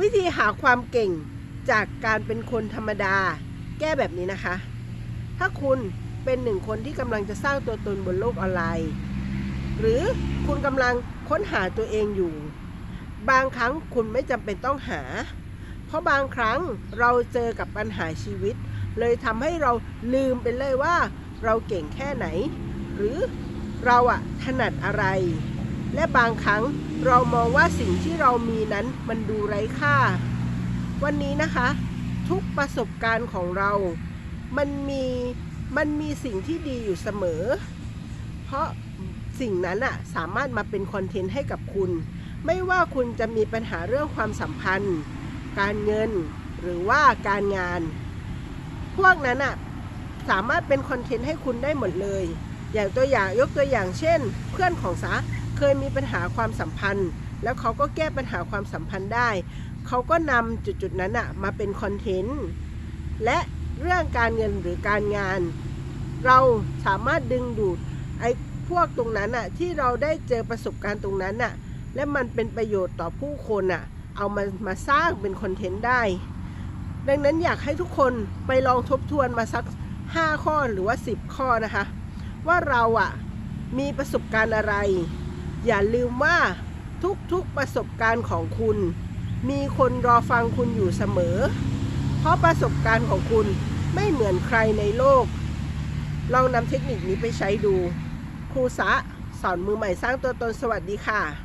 วิธีหาความเก่งจากการเป็นคนธรรมดา แก้แบบนี้นะคะ ถ้าคุณเป็นหนึ่งคนที่กำลังจะสร้างตัวตนบนโลกออนไลน์ หรือคุณกำลังค้นหาตัวเองอยู่ บางครั้งคุณไม่จำเป็นต้องหา เพราะบางครั้งเราเจอกับปัญหาชีวิต เลยทำให้เราลืมไปเลยว่า เราเก่งแค่ไหน หรือเราอะถนัดอะไร และบางครั้งเรามองว่าสิ่งที่เรามีนั้นมันดูไร้ค่า วันนี้นะคะ ทุกประสบการณ์ของเรา มันมีมันมีสิ่งที่ดีอยู่เสมอ เพราะสิ่งนั้นอะสามารถมาเป็นคอนเทนต์ให้กับคุณ ไม่ว่าคุณจะมีปัญหาเรื่องความสัมพันธ์ การเงิน หรือว่าการงาน พวกนั้นอะสามารถเป็นคอนเทนต์ให้คุณได้หมดเลย อย่างตัวอย่างยกตัวอย่างเช่น เพื่อนของสา เคยมีปัญหาความสัมพันธ์ แล้วเขาก็แก้ปัญหาความสัมพันธ์ได้ เขาก็นำจุดๆนั้นอะมาเป็นคอนเทนต์และเรื่องการเงินหรือการงาน เราสามารถดึงดูดไอ้พวกตรงนั้นอะที่เราได้เจอประสบการณ์ตรงนั้นอะและมันเป็นประโยชน์ต่อผู้คนอะเอามามาสร้างเป็นคอนเทนต์ได้ ดังนั้นอยากให้ทุกคนไปลองทบทวนมาสัก 5 ข้อหรือว่า 10 ข้อนะคะ ว่าเราอะมีประสบการณ์อะไร อย่าลืมว่าทุกๆประสบการณ์ของคุณ มีคนรอฟังคุณอยู่เสมอ เพราะประสบการณ์ของคุณไม่เหมือนใครในโลก ลองนำเทคนิคนี้ไปใช้ดู ครูสะสอนมือใหม่สร้างตัวตนสวัสดีค่ะ